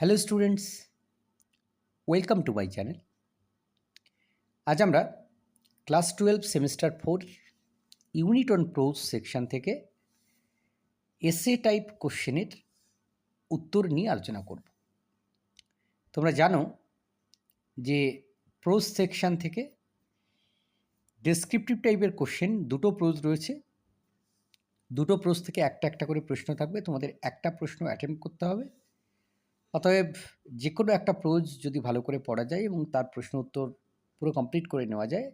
Hello students welcome to my channel আজ আমরা class twelve semester four unit on prose section থেকে SA type কোশ্চেনের উত্তর নিয়ে আলোচনা করব। তোমরা জানো যে প্রোজ সেকশন থেকে ডেসক্রিপটিভ টাইপের কোশ্চেন দুটো প্রোজ রয়েছে। দুটো প্রোজ থেকে একটা একটা করে প্রশ্ন থাকবে। তোমাদের একটা প্রশ্ন অ্যাটেম্প করতে হবে। অতএব যে কোনো একটা প্রোজ যদি ভালো করে পড়া যায় এবং তার প্রশ্ন উত্তর পুরো কমপ্লিট করে নেওয়া যায়,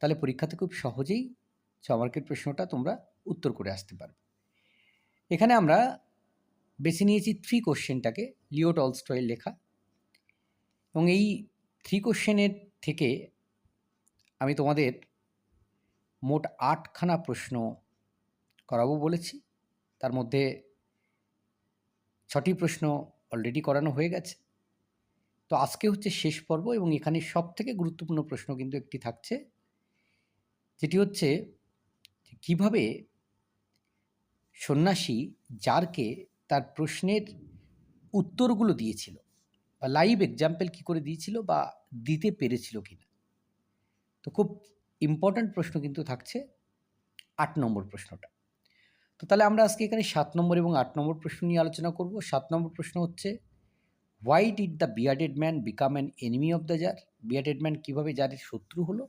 তাহলে পরীক্ষাতে খুব সহজেই ছ মার্কের প্রশ্নটা তোমরা উত্তর করে আসতে পারবে। এখানে আমরা বেছে নিয়েছি থ্রি কোশ্চেনটাকে লিও টলস্টয়ের লেখা। এবং এই থ্রি কোশ্চেনের থেকে আমি তোমাদের মোট আটখানা প্রশ্ন করাবো বলেছি। তার মধ্যে ছটি প্রশ্ন অলরেডি করানো হয়ে গেছে। তো আজকে হচ্ছে শেষ পর্ব এবং এখানে সব থেকে গুরুত্বপূর্ণ প্রশ্ন কিন্তু একটি থাকছে, যেটি হচ্ছে কীভাবে সন্ন্যাসী যারকে তার প্রশ্নের উত্তরগুলো দিয়েছিল বা লাইভ এক্সাম্পল কী করে দিয়েছিল বা দিতে পেরেছিল কিনা। তো খুব ইম্পর্ট্যান্ট প্রশ্ন কিন্তু থাকছে আট নম্বর প্রশ্নটা। তো তাহলে আমরা আজকে এখানে সাত নম্বর এবং আট নম্বর প্রশ্ন নিয়ে আলোচনা করব। সাত নম্বর প্রশ্ন হচ্ছে why did the bearded man become an enemy of the tsar bearded man কীভাবে জারের শত্রু হলো?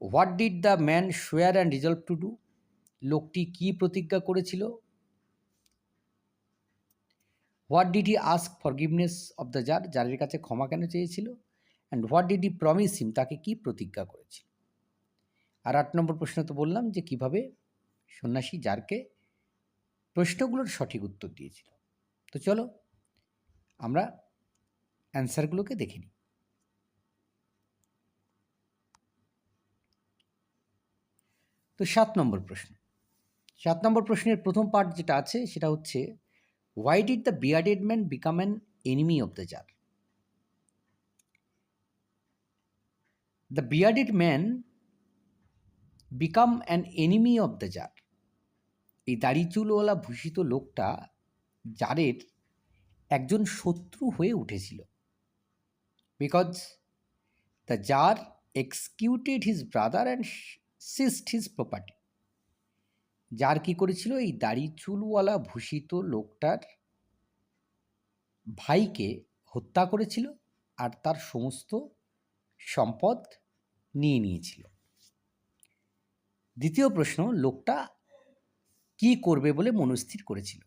What did the man swear and resolve to do লোকটি কী প্রতিজ্ঞা করেছিল? What did he ask forgiveness of the tsar জারের কাছে ক্ষমা কেন চেয়েছিল? And what did he promise him তাকে কী প্রতিজ্ঞা করেছিল? আর আট নম্বর প্রশ্ন তো বললাম যে কীভাবে সন্ন্যাসী যারকে প্রশ্নগুলোর সঠিক উত্তর দিয়েছিল। তো চলো, আমরা অ্যান্সারগুলোকে দেখে নিই। তো সাত নম্বর প্রশ্ন। সাত নম্বর প্রশ্নের প্রথম পার্ট যেটা আছে, সেটা হচ্ছে why did the bearded man become an enemy of the tsar the bearded man become an enemy of the tsar এই দাড়ি চুলওয়ালা ভূষিত লোকটা জারের একজন শত্রু হয়ে উঠেছিল। Because the tsar executed his brother and seized his property যার কি করেছিল? এই দাড়ি চুলওয়ালা ভূষিত লোকটার ভাইকে হত্যা করেছিল আর তার সমস্ত সম্পদ নিয়ে নিয়েছিল। দ্বিতীয় প্রশ্ন, লোকটা কি করবে বলে মনস্থির করেছিল।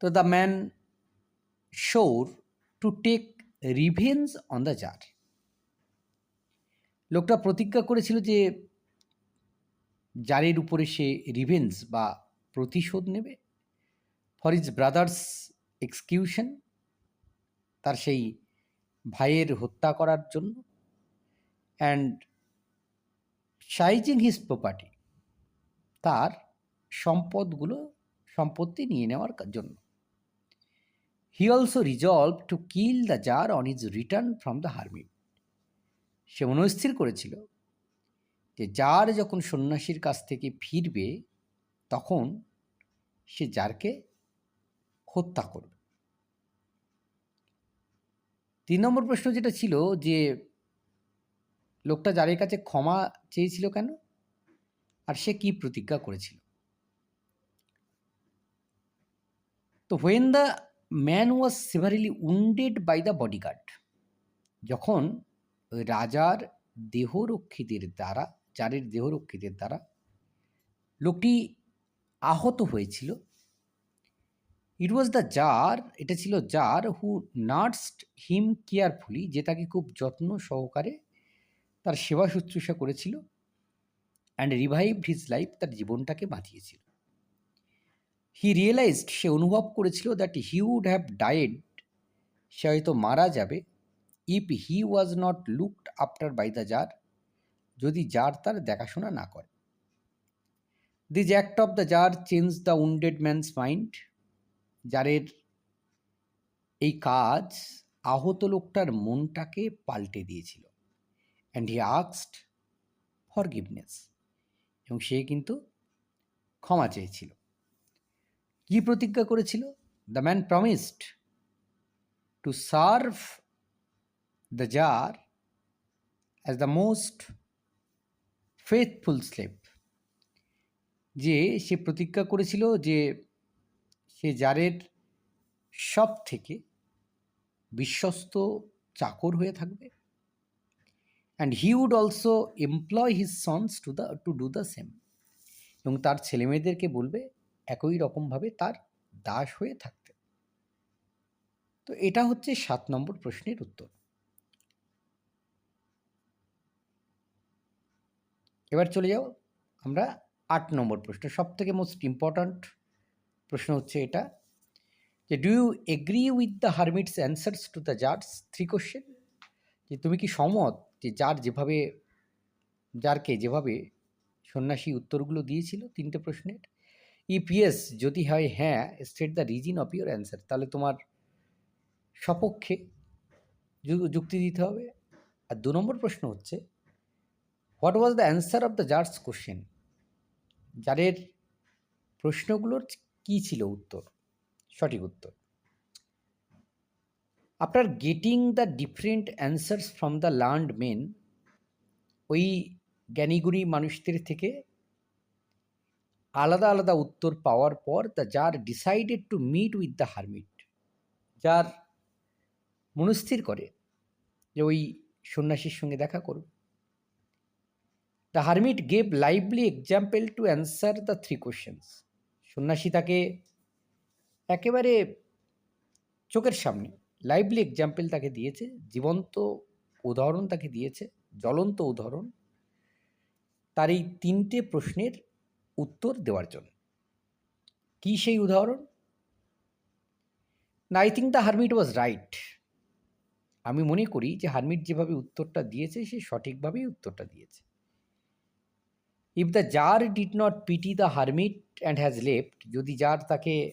তো the man swore to take revenge on the tsar. লোকটা প্রতিজ্ঞা করেছিল যে জারের উপরে সে রিভেন্স বা প্রতিশোধ নেবে। ফর ইজ ব্রাদার্স এক্সকিউশন, তার সেই ভাইয়ের হত্যা করার জন্য। And seizing his property. তার সম্পদগুলো, সম্পত্তি নিয়ে নেওয়ার জন্য। He also resolve to kill the tsar on his return from the hermit সে মনস্থির করেছিল যে যার যখন সন্ন্যাসীর কাছ থেকে ফিরবে, তখন সে জারকে হত্যা করবে। তিন নম্বর প্রশ্ন যেটা ছিল যে, লোকটা যারের কাছে ক্ষমা চেয়েছিল কেন? আর সে কি প্রতিজ্ঞা করেছিল? তো when the man was severely wounded by the bodyguard যখন রাজার দেহরক্ষীদের দ্বারা জারের দেহরক্ষীদের দ্বারা লোকটি আহত হয়েছিল ইট ওয়াজ দ্য জার এটা ছিল জার হু নার্সড হিম কেয়ারফুলি যে তাকে খুব যত্ন সহকারে তার সেবা শুশ্রূষা করেছিল। অ্যান্ড রিভাইভ হিজ লাইফ তার জীবনটাকে বাঁচিয়েছিল হি রিয়েলাইজড সে অনুভব করেছিল that he would have died সে হয়তো মারা যাবে if he was not looked after by the tsar যদি জার তার দেখাশোনা না করে। This act of the tsar change the wounded man's mind জারের এই কাজ আহত লোকটার মনটাকে পাল্টে দিয়েছিল। অ্যান্ড হি আক্সড ফর গিভনেস এবং সে কিন্তু ক্ষমা চেয়েছিল। কি প্রতিজ্ঞা করেছিল? The man promised to serve the tsar as the most faithful slave যে সে প্রতিজ্ঞা করেছিল যে সে জারের সব থেকে বিশ্বস্ত চাকর হয়ে থাকবে। And he would also employ his sons to the to do the same এবং তার ছেলেমেয়েদেরকে বলবে, একই রকমভাবে তার দাস হয়ে থাকতে। তো এটা হচ্ছে সাত নম্বর প্রশ্নের উত্তর। এবার চলে যাও আমরা আট নম্বর প্রশ্ন। সব থেকে মোস্ট ইম্পর্ট্যান্ট প্রশ্ন হচ্ছে এটা যে do you agree with the hermit's answers to the tsar's three question যে, তুমি কি সমত যে যার যেভাবে যারকে যেভাবে সন্ন্যাসী উত্তরগুলো দিয়েছিল তিনটে প্রশ্নের, ইপিএস যদি হয় হ্যাঁ state the reason of your answer তাহলে তোমার সপক্ষে যুক্তি দিতে হবে। আর দু নম্বর প্রশ্ন হচ্ছে what was the answer of the tsar's question যারের প্রশ্নগুলোর কী ছিল উত্তর? সঠিক উত্তর। After getting the different answers from the learned men ওই জ্ঞানীগুণী মানুষদের থেকে আলাদা আলাদা উত্তর পাওয়ার পর দ্য যার decided to meet with the hermit যার মনস্থির করে যে ওই সন্ন্যাসীর সঙ্গে দেখা করব the hermit gave lively example to answer the three questions সন্ন্যাসী তাকে একেবারে চোখের সামনে লাইভলি এক্সাম্পল তাকে দিয়েছে, জীবন্ত উদাহরণ তাকে দিয়েছে, জ্বলন্ত উদাহরণ। তার এই তিনটে প্রশ্নের উত্তর দেওয়ার জন্য। কী সেই উদাহরণ? না I think the hermit was right আমি মনে করি যে হারমিট যেভাবে উত্তরটা দিয়েছে, সে সঠিকভাবেই উত্তরটা দিয়েছে। If the tsar did not pity the hermit and has left যদি জার তাকে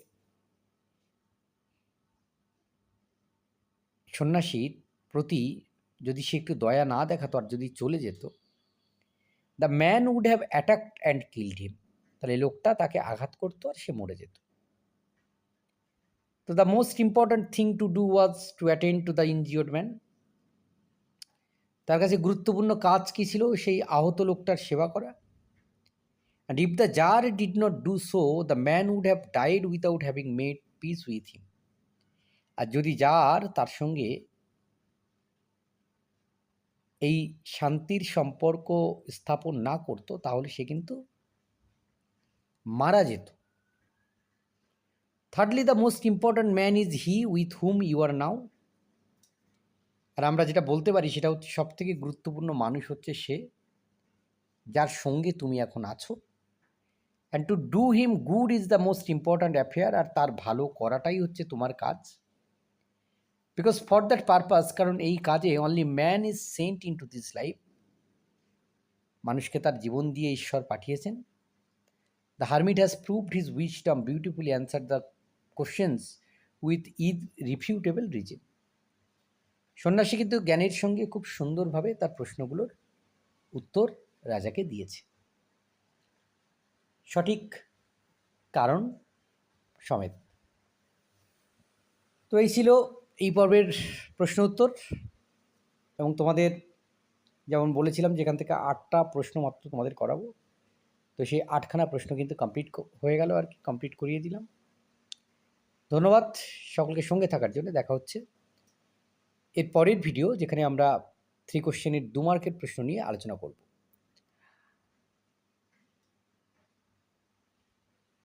সন্ন্যাসীর প্রতি যদি সে একটু দয়া না দেখাতো আর যদি চলে যেত the man would have attacked and killed him তাহলে লোকটা তাকে আঘাত করতো আর সে মরে যেত। তো the most important thing to do was to attend to the injured man তার কাছে গুরুত্বপূর্ণ কাজ কী ছিল? সেই আহত লোকটার সেবা করা। And if the tsar did not do so the man would have died without having made peace with him আর যদি যার, তার সঙ্গে এই শান্তির সম্পর্ক স্থাপন না করতো, তাহলে সে কিন্তু মারা যেত। Thirdly the most important man is he with whom you are now আর আমরা যেটা বলতে পারি, সেটা হচ্ছে সব থেকে গুরুত্বপূর্ণ মানুষ হচ্ছে সে, যার সঙ্গে তুমি এখন আছো। And to do him good is the most important affair আর তার ভালো করাটাই হচ্ছে তোমার কাজ। বিকজ ফর দ্যাট পারপাস কারণ এই কাজে only man is sent in to this life মানুষকে তার জীবন দিয়ে ঈশ্বর পাঠিয়েছেন। The hermit has proved his wisdom beautifully answer the questions with irrefutable reason সন্ন্যাসী কিন্তু জ্ঞানের সঙ্গে খুব সুন্দরভাবে তার প্রশ্নগুলোর উত্তর রাজাকে দিয়েছে। সঠিক কারণ সমেত। তো এই ছিল এই পর্বের প্রশ্ন উত্তর এবং তোমাদের যেমন বলেছিলাম যেখান থেকে আটটা প্রশ্ন মাত্র তোমাদের করাবো, তো সেই আটখানা প্রশ্ন কিন্তু কমপ্লিট হয়ে গেল আর কি কমপ্লিট করিয়ে দিলাম। ধন্যবাদ সকলকে সঙ্গে থাকার জন্য, দেখা হচ্ছে। এর পরের ভিডিও যেখানে আমরা থ্রি কোশ্চেনের দু মার্কের প্রশ্ন নিয়ে আলোচনা করব।